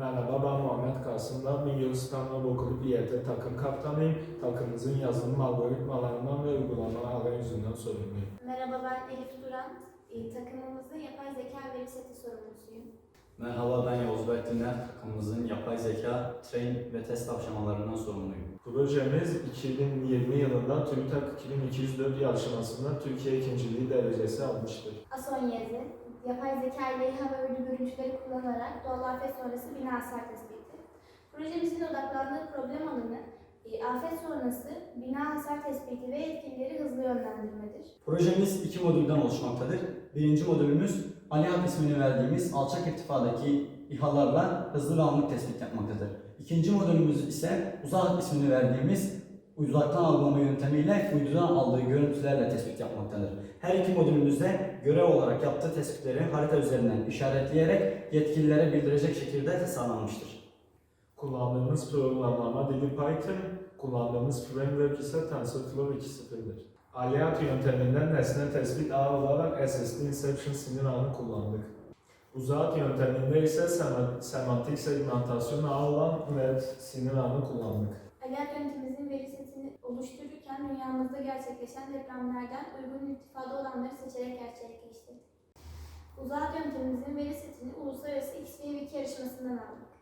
Merhaba ben Muhammed Kasım'dan Milli İstanbul Okulu İET takım kaptanıyım. Takımımızın yazılım algoritmalarından ve uygulama arayüzünden sorumluyum. Merhaba ben Elif Duran. Ee, takımımızın yapay zeka veri seti sorumlusuyum. Merhaba ben Yavuz Berk Diner. Takımımızın yapay zeka, train ve test aşamalarından sorumluyum. Projemiz 2020 yılında TÜBİTAK 2204 yarışmasında Türkiye ikinciliği derecesi almıştır. Asonyezi, yapay zeka ile İHA ve uydu görüntüleri kullanarak doğal afet sonrası bina hasar tespiti. Projemizin odaklandığı problem alanı e, afet sonrası bina hasar tespiti ve etkileri hızlı yönlendirmedir. Projemiz iki modülden oluşmaktadır. Birinci modülümüz Alihat ismini verdiğimiz alçak irtifadaki İHA'larla hızlı ve anlık tespit yapmaktadır. İkinci modülümüz ise uzak ismini verdiğimiz uzaktan algılama yöntemiyle uydudan aldığı görüntülerle tespit yapmaktadır. Her iki modülümüzde görev olarak yaptığı tespitleri harita üzerinden işaretleyerek yetkililere bildirecek şekilde tasarlanmıştır. Kullandığımız programlama dili Python, kullandığımız framework ise TensorFlow 2.0'dır. Aliyat yönteminden nesne tespit ağı olarak SSD Inception sinir ağını kullandık. Uzak yönteminde ise sema- semantik segmentasyon ağı olan MED sinir ağını kullandık. Aliyat yöntemimizin veri setini oluştururken dünyamızda gerçekleşen depremlerden uygun irtifada olanları seçerek gerçekleştirdik. Uzak yöntemimizin veri setini uluslararası X-Wave yarışmasından aldık.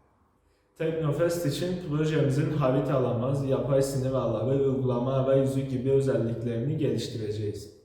Teknofest için projemizin haritalamaz, yapay sinir ağları, uygulama arayüzü gibi özelliklerini geliştireceğiz.